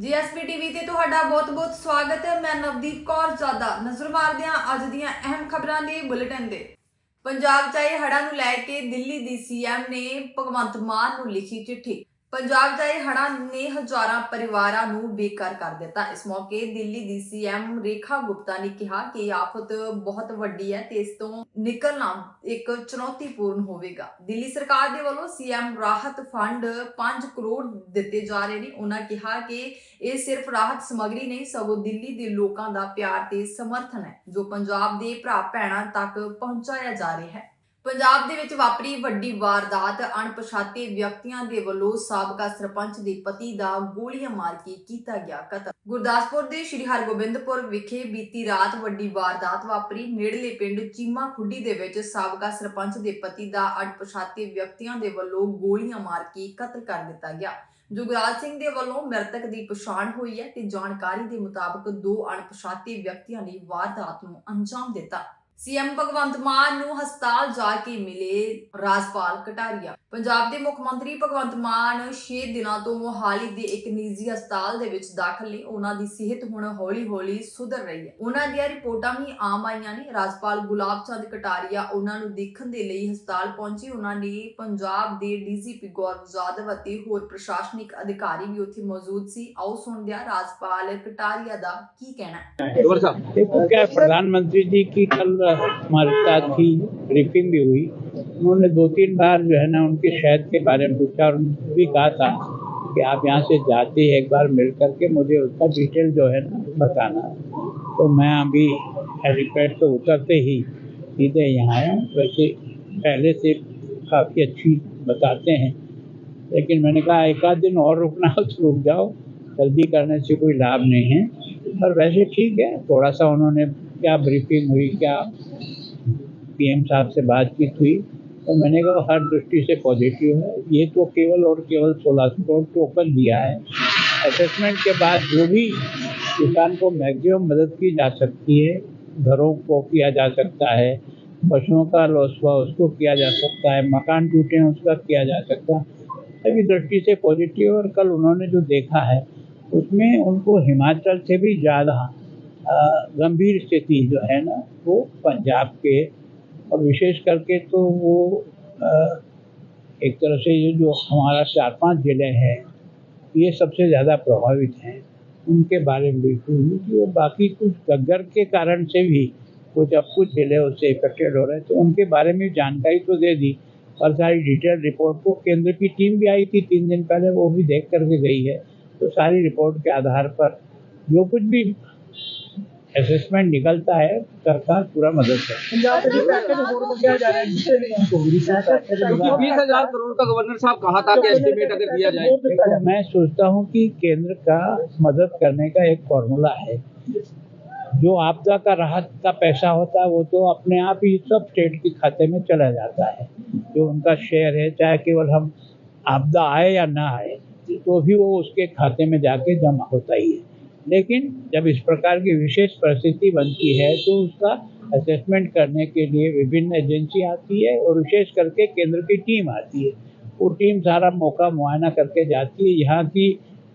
GSP TV ਤੇ ਤੁਹਾਡਾ ਬਹੁਤ-ਬਹੁਤ ਸਵਾਗਤ ਹੈ। ਮੈਂ ਨਵਦੀਪ ਕੌਰ ਜਾਦਾ ਨਜ਼ਰ ਮਾਰਦੇ ਹਾਂ ਅੱਜ ਦੀਆਂ ਅਹਿਮ ਖਬਰਾਂ ਦੇ ਬੁਲੇਟਿਨ ਦੇ ਪੰਜਾਬ 'ਚ ਆਏ ਹੜ੍ਹਾਂ ਨੂੰ ਲੈ ਕੇ ਦਿੱਲੀ ਦੀ ਸੀਐਮ ਨੇ ਭਗਵੰਤ ਮਾਨ ਨੂੰ ਲਿਖੀ ਚਿੱਠੀ। ਪੰਜਾਬ ਦਾ ਇਹ ਹੜ੍ਹਾਂ ਨੇ ਹਜ਼ਾਰਾਂ ਪਰਿਵਾਰਾਂ ਨੂੰ ਬੇਕਾਰ ਕਰ ਦਿੱਤਾ। ਇਸ ਮੌਕੇ ਦਿੱਲੀ ਦੀ ਸੀਐਮ ਰੇਖਾ ਗੁਪਤਾ ਨੇ ਕਿਹਾ ਕਿ ਇਹ ਆਫਤ ਬਹੁਤ ਵੱਡੀ ਹੈ ਤੇ ਇਸ ਤੋਂ ਨਿਕਲਣਾ ਇੱਕ ਚੁਣੌਤੀਪੂਰਨ ਹੋਵੇਗਾ। ਦਿੱਲੀ ਸਰਕਾਰ ਦੇ ਵੱਲੋਂ ਸੀਐਮ ਰਾਹਤ ਫੰਡ 5 ਕਰੋੜ ਦਿੱਤੇ ਜਾ ਰਹੇ ਨੇ। ਉਹਨਾਂ ਕਿਹਾ ਕਿ ਇਹ ਸਿਰਫ ਰਾਹਤ ਸਮੱਗਰੀ ਨਹੀਂ, ਸਗੋਂ ਦਿੱਲੀ ਦੇ ਲੋਕਾਂ ਦਾ ਪਿਆਰ ਤੇ ਸਮਰਥਨ ਹੈ, ਜੋ ਪੰਜਾਬ ਦੇ ਭਰਾ ਭੈਣਾਂ ਤੱਕ ਪਹੁੰਚਾਇਆ ਜਾ ਰਿਹਾ ਹੈ। ਪੰਜਾਬ ਦੇ ਵਿੱਚ ਵਾਪਰੀ ਵੱਡੀ ਵਾਰਦਾਤ, ਅਣਪਛਾਤੇ ਵਿਅਕਤੀਆਂ ਦੇ ਵੱਲੋਂ ਸਾਬਕਾ ਸਰਪੰਚ ਦੇ ਪਤੀ ਦਾ ਗੋਲੀਆਂ ਮਾਰ ਕੇ ਕੀਤਾ ਗਿਆ ਕਤਲ। ਗੁਰਦਾਸਪੁਰ ਦੇ ਸ਼੍ਰੀ ਹਰਗੋਬਿੰਦਪੁਰ ਵਿਖੇ ਬੀਤੀ ਰਾਤ ਵੱਡੀ ਵਾਰਦਾਤ ਵਾਪਰੀ। ਨੇੜਲੇ ਪਿੰਡ ਚੀਮਾ ਖੁੱਡੀ ਦੇ ਵਿੱਚ ਸਾਬਕਾ ਸਰਪੰਚ ਦੇ ਪਤੀ ਦਾ ਅਣਪਛਾਤੇ ਵਿਅਕਤੀਆਂ ਦੇ ਵੱਲੋਂ ਗੋਲੀਆਂ ਮਾਰ ਕੇ ਕਤਲ ਕਰ ਦਿੱਤਾ ਗਿਆ। ਜੁਗਰਾਜ ਸਿੰਘ ਦੇ ਵੱਲੋਂ ਮ੍ਰਿਤਕ ਦੀ ਪਛਾਣ ਹੋਈ ਹੈ ਤੇ ਜਾਣਕਾਰੀ ਦੇ ਮੁਤਾਬਕ ਦੋ ਅਣਪਛਾਤੇ ਵਿਅਕਤੀਆਂ ਨੇ ਵਾਰਦਾਤ ਨੂੰ ਅੰਜਾਮ ਦਿੱਤਾ। ਸੀਐਮ ਭਗਵੰਤ ਮਾਨ ਨੂੰ ਹਸਪਤਾਲ ਜਾ ਕੇ ਮਿਲੇ ਰਾਜਪਾਲ ਕਟਾਰੀਆ ਪੰਜਾਬ ਦੇ ਮੁੱਖ ਮੰਤਰੀ ਭਗਵੰਤ ਮਾਨ 6 ਦਿਨਾਂ ਤੋਂ ਮੋਹਾਲੀ ਦੇ ਇੱਕ ਨਿੱਜੀ ਹਸਪਤਾਲ ਦੇ ਵਿੱਚ ਦਾਖਲ ਨੇ। ਉਹਨਾਂ ਦੀ ਸਿਹਤ ਹੁਣ ਹੌਲੀ-ਹੌਲੀ ਸੁਧਰ ਰਹੀ ਹੈ। ਉਹਨਾਂ ਦੀਆਂ ਰਿਪੋਰਟਾਂ ਵੀ ਆਮ ਆਈਆਂ ਨੇ। ਰਾਜਪਾਲ ਗੁਲਾਬ ਚੰਦ ਕਟਾਰੀਆ ਉਹਨਾਂ ਨੂੰ ਦੇਖਣ ਦੇ ਲਈ ਹਸਪਤਾਲ ਪਹੁੰਚੇ। ਉਹਨਾਂ ਨੇ ਪੰਜਾਬ ਦੇ ਡੀਜੀਪੀ ਗੌਰਵ ਜਾਦਵ ਅਤੇ ਹੋਰ ਪ੍ਰਸ਼ਾਸਨਿਕ ਅਧਿਕਾਰੀ ਵੀ ਉੱਥੇ ਮੌਜੂਦ ਸੀ। ਆਓ ਸੁਣਦੇ ਆ ਰਾਜਪਾਲ ਕਟਾਰੀਆ ਦਾ ਕੀ ਕਹਿਣਾ ਹੈ। ਪ੍ਰਧਾਨ ਮੰਤਰੀ ਜੀ ਕੀ ਕੱਲ साथ ही ब्रीफिंग भी हुई। उन्होंने दो तीन बार जो है ना उनकी शहद के बारे में पूछा और उन्होंने भी कहा था कि आप यहाँ से जाते एक बार मिल करके मुझे उसका डिटेल जो है ना बताना। तो मैं अभी हेलीपैड पे उतरते ही सीधे यहाँ आया। वैसे पहले से काफ़ी अच्छी बताते हैं। लेकिन मैंने कहा, एक आध दिन और रुकना हो तो रुक जाओ। जल्दी करने से कोई लाभ नहीं है। पर वैसे ठीक है, थोड़ा सा उन्होंने क्या ब्रीफिंग हुई, क्या पीएम साहब से बातचीत हुई तो मैंने कहा हर दृष्टि से पॉजिटिव है। ये तो केवल और केवल सोलह सौ करोड़ टोकन दिया है। असेसमेंट के बाद जो भी किसान को मैक्सिमम मदद की जा सकती है, घरों को किया जा सकता है, पशुओं का लॉस हुआ उसको किया जा सकता है, मकान टूटे हैं उसका किया जा सकता है, सभी दृष्टि से पॉजिटिव और कल उन्होंने जो देखा है, उसमें उनको हिमाचल से भी ज़्यादा गंभीर स्थिति जो है ना, वो पंजाब के, और विशेष करके तो वो एक तरह से ये जो हमारा चार पाँच ज़िले हैं, ये सबसे ज़्यादा प्रभावित हैं। उनके बारे में बिल्कुल थी और बाकी कुछ गग्गर के कारण से भी कुछ अब कुछ ज़िले उससे इफेक्टेड हो रहे हैं तो उनके बारे में जानकारी तो दे दी। और सारी डिटेल रिपोर्ट को केंद्र की टीम भी आई थी, तीन दिन पहले वो भी देख करके गई है। तो सारी रिपोर्ट के आधार पर जो कुछ भी असेसमेंट निकलता है सरकार पूरा मदद करती है। पंजाब में पैकेज और बढ़ाया जा रहा है। जिससे पैकेज क्योंकि बीस हज़ार करोड़ का गवर्नर साहब कहा था कि एस्टिमेट अगर दिया जाए। मैं सोचता हूँ कि केंद्र का मदद करने का एक फॉर्मूला है। जो आपदा का राहत का पैसा होता है वो तो अपने आप ही सब स्टेट के खाते में चला जाता है। जो उनका शेयर है चाहे केवल हम आपदा आए या ना आए तो भी वो उसके खाते में जाके जमा होता ही है। लेकिन जब इस प्रकार की विशेष परिस्थिति बनती है तो उसका असेसमेंट करने के लिए विभिन्न एजेंसी आती है और विशेष करके केंद्र की टीम आती है। वो टीम सारा मौका मुआयना करके जाती है। यहाँ की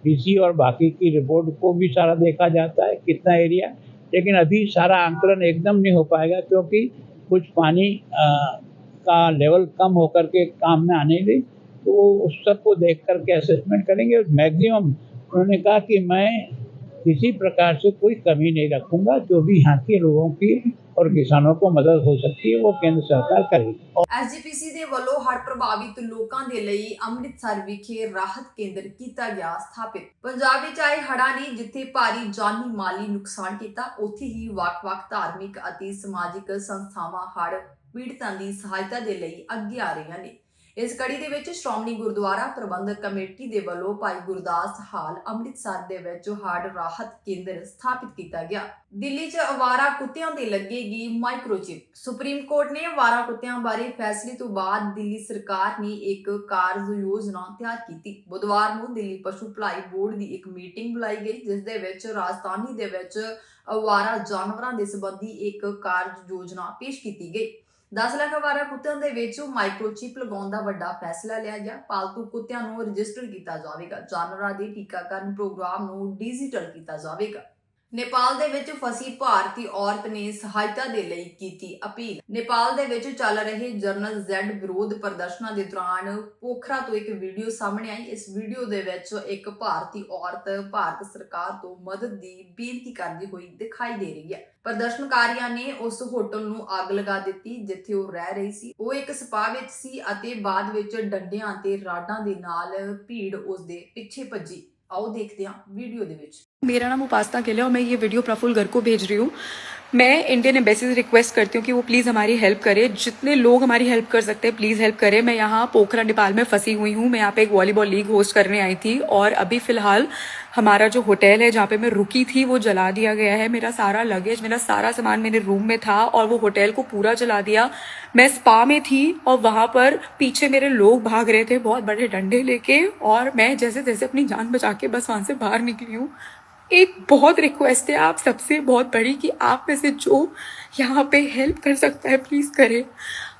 डीसी और बाकी की रिपोर्ट को भी सारा देखा जाता है कितना एरिया लेकिन अभी सारा आंकलन एकदम नहीं हो पाएगा क्योंकि कुछ पानी अ, का लेवल कम होकर के काम में आने लगी। तो उस सबको देख करके असेसमेंट करेंगे मैक्सिमम उन्होंने कहा कि मैं किसी प्रकार से कोई कमी नहीं रखूंगा जो भी यहाँ के लोगों की और किसानों को मदद हो सकती है वो केंद्र सरकार करेगी ਐਸਜੀਪੀਸੀ ਦੇ ਵੱਲੋਂ ਹੜ੍ਹ ਪ੍ਰਭਾਵਿਤ ਲੋਕਾਂ ਦੇ ਲਈ ਅੰਮ੍ਰਿਤਸਰ ਵਿਖੇ ਰਾਹਤ ਕੇਂਦਰ ਕੀਤਾ ਗਿਆ ਸਥਾਪਿਤ ਪੰਜਾਬ ਵਿੱਚ ਆਏ ਹੜ੍ਹਾਂ ਨੇ ਜਿੱਥੇ ਭਾਰੀ ਜਾਨੀ ਮਾਲੀ ਨੁਕਸਾਨ ਕੀਤਾ ਉੱਥੇ ਹੀ ਵੱਖ-ਵੱਖ ਧਾਰਮਿਕ ਅਤੇ ਸਮਾਜਿਕ ਸੰਸਥਾਵਾਂ ਹੜ੍ਹ ਪੀੜਤਾਂ ਦੀ ਸਹਾਇਤਾ ਦੇ ਲਈ ਅੱਗੇ ਆ ਰਹੀਆਂ ਨੇ ਇਸ ਕੜੀ ਦੇ ਵਿੱਚ ਸ਼੍ਰੋਮਣੀ ਗੁਰਦੁਆਰਾ ਪ੍ਰਬੰਧਕ ਕਮੇਟੀ ਦੇ ਵੱਲੋਂ ਭਾਈ ਗੁਰਦਾਸ ਹਾਲ ਅੰਮ੍ਰਿਤਸਰ ਦੇ ਵਿੱਚ ਹੜ੍ਹ ਰਾਹਤ ਕੇਂਦਰ ਸਥਾਪਿਤ ਕੀਤਾ ਗਿਆ। ਦਿੱਲੀ 'ਚ ਅਵਾਰਾ ਕੁੱਤਿਆਂ ਤੇ ਲੱਗੇਗੀ ਮਾਈਕ੍ਰੋਚਿਪ ਸੁਪਰੀਮ ਕੋਰਟ ਨੇ ਅਵਾਰਾ ਕੁੱਤਿਆਂ ਬਾਰੇ ਫੈਸਲੇ ਤੋਂ ਬਾਅਦ ਦਿੱਲੀ ਸਰਕਾਰ ਨੇ ਇੱਕ ਕਾਰਜ ਯੋਜਨਾ ਤਿਆਰ ਕੀਤੀ। ਬੁੱਧਵਾਰ ਨੂੰ ਦਿੱਲੀ ਪਸ਼ੂ ਭਲਾਈ ਬੋਰਡ ਦੀ ਇੱਕ ਮੀਟਿੰਗ ਬੁਲਾਈ ਗਈ, ਜਿਸ ਦੇ ਵਿੱਚ ਰਾਜਧਾਨੀ ਦੇ ਵਿੱਚ ਅਵਾਰਾ ਜਾਨਵਰਾਂ ਦੇ ਸੰਬੰਧੀ ਇੱਕ ਕਾਰਜ ਯੋਜਨਾ ਪੇਸ਼ ਕੀਤੀ ਗਈ। 10 ਲੱਖ ਅਵਾਰਾ ਕੁੱਤਿਆਂ ਦੇ ਵਿੱਚ ਮਾਈਕਰੋਚਿਪ ਲਗਾਉਣ ਦਾ ਵੱਡਾ ਫੈਸਲਾ ਲਿਆ ਗਿਆ। ਪਾਲਤੂ ਕੁੱਤਿਆਂ ਨੂੰ ਰਜਿਸਟਰ ਕੀਤਾ ਜਾਵੇਗਾ। ਜਾਨਵਰਾਂ ਦੇ ਟੀਕਾਕਰਨ ਪ੍ਰੋਗਰਾਮ ਨੂੰ ਡਿਜੀਟਲ ਕੀਤਾ ਜਾਵੇਗਾ। ਨੇਪਾਲ ਦੇ ਵਿੱਚ ਫਸੀ ਭਾਰਤੀ ਔਰਤ ਨੇ ਸਹਾਇਤਾ ਦੇ ਲਈ ਕੀਤੀ ਅਪੀਲ। ਨੇਪਾਲ ਦੇ ਵਿੱਚ ਚੱਲ ਰਹੇ ਜਰਨਲ ਜ਼ੈਡ ਵਿਰੋਧ ਪ੍ਰਦਰਸ਼ਨਾਂ ਦੇ ਦੌਰਾਨ ਪੋਖਰਾ ਤੋਂ ਇੱਕ ਵੀਡੀਓ ਸਾਹਮਣੇ ਆਈ। ਇਸ ਵੀਡੀਓ ਦੇ ਵਿੱਚ ਇੱਕ ਭਾਰਤੀ ਔਰਤ ਭਾਰਤ ਸਰਕਾਰ ਤੋਂ ਮਦਦ ਦੀ ਬੇਨਤੀ ਕਰਦੀ ਹੋਈ ਦਿਖਾਈ ਦੇ ਰਹੀ ਹੈ। ਪ੍ਰਦਰਸ਼ਨਕਾਰੀਆਂ ਨੇ ਉਸ ਹੋਟਲ ਨੂੰ ਅੱਗ ਲਗਾ ਦਿੱਤੀ, ਜਿੱਥੇ ਉਹ ਰਹਿ ਰਹੀ ਸੀ। ਉਹ ਇੱਕ ਸਪਾ ਵਿੱਚ ਸੀ ਅਤੇ ਬਾਅਦ ਵਿੱਚ ਡੰਡਿਆਂ ਤੇ ਰਾਡਾਂ ਦੇ ਨਾਲ ਭੀੜ ਉਸ ਦੇ ਪਿੱਛੇ ਭੱਜੀ। ਆਓ ਦੇਖਦੇ ਹਾਂ ਵੀਡੀਓ ਦੇ ਵਿੱਚ। मेरा नाम उपासना गिल है और मैं ये वीडियो प्रफुल घर को भेज रही हूँ। मैं इंडियन एम्बेसी से रिक्वेस्ट करती हूँ कि वो प्लीज़ हमारी हेल्प करे। जितने लोग हमारी हेल्प कर सकते हैं प्लीज़ हेल्प करें। मैं यहाँ पोखरा, नेपाल में फंसी हुई हूँ। मैं यहाँ पे एक वॉलीबॉल लीग होस्ट करने आई थी और अभी फ़िलहाल हमारा जो होटल है, जहाँ पे मैं रुकी थी, वो जला दिया गया है। मेरा सारा लगेज मेरा सारा सामान मेरे रूम में था और वो होटल को पूरा जला दिया। मैं स्पा में थी और वहाँ पर पीछे मेरे लोग भाग रहे थे, बहुत बड़े डंडे लेके और मैं जैसे जैसे अपनी जान बचा के बस वहाँ से बाहर निकली हूँ। एक बहुत रिक्वेस्ट है आप सबसे बहुत बड़ी कि आप में से जो यहाँ पे हेल्प कर सकता है प्लीज़ करें।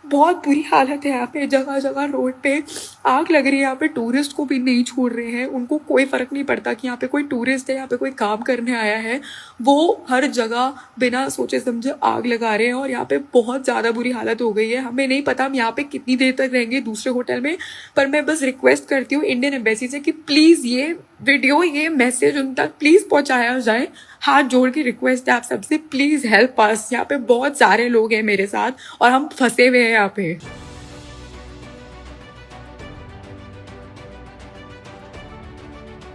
बहुत बुरी हालत है यहाँ पे जगह जगह रोड पे आग लग रही है यहाँ पे। टूरिस्ट को भी नहीं छोड़ रहे हैं। उनको कोई फ़र्क नहीं पड़ता कि यहाँ पे कोई टूरिस्ट है, यहाँ पे कोई काम करने आया है। वो हर जगह बिना सोचे समझे आग लगा रहे हैं और यहाँ पे बहुत ज़्यादा बुरी हालत हो गई है। हमें नहीं पता हम यहाँ पे कितनी देर तक रहेंगे दूसरे होटल में, पर मैं बस रिक्वेस्ट करती हूँ इंडियन एम्बेसी से कि प्लीज़ ये वीडियो ये मैसेज उन तक प्लीज़ पहुँचाया जाए। हाथ जोड़ के रिक्वेस्ट है आप सबसे प्लीज़ हेल्प अस यहाँ पे बहुत सारे लोग हैं मेरे साथ और हम फंसे हुए हैं यहाँ पे।